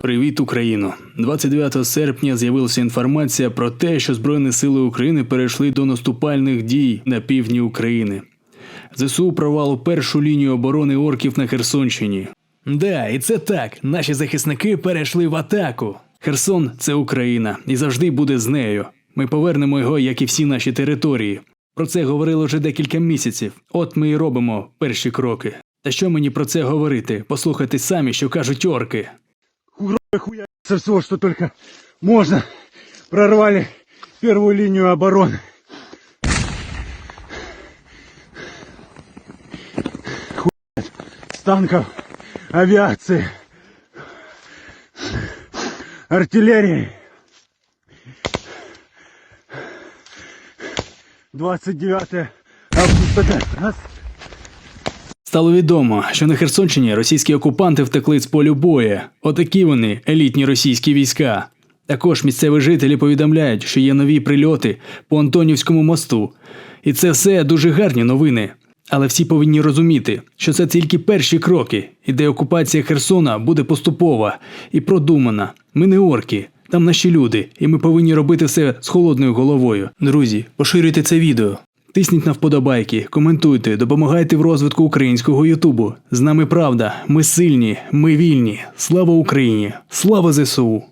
Привіт, Україно! 29 серпня з'явилася інформація про те, що Збройні сили України перейшли до наступальних дій на півдні України. ЗСУ провало першу лінію оборони орків на Херсонщині. Да, і це так. Наші захисники перейшли в атаку. Херсон це Україна і завжди буде з нею. Ми повернемо його, як і всі наші території. Про це говорили вже декілька місяців. От ми і робимо перші кроки. Та що мені про це говорити? Послухайте самі, що кажуть орки. Хуя со всего, что только можно. Прорвали первую линию обороны. Хуя с танков, авиации, артиллерии. 29 августа. Раз. Стало відомо, що на Херсонщині російські окупанти втекли з полю бою. Отакі вони, елітні російські війська. Також місцеві жителі повідомляють, що є нові прильоти по Антонівському мосту. І це все дуже гарні новини. Але всі повинні розуміти, що це тільки перші кроки, і де окупація Херсона буде поступова і продумана. Ми не орки, там наші люди, і ми повинні робити все з холодною головою. Друзі, поширюйте це відео. Тисніть на вподобайки, коментуйте, допомагайте в розвитку українського Ютубу. З нами правда, ми сильні, ми вільні. Слава Україні! Слава ЗСУ!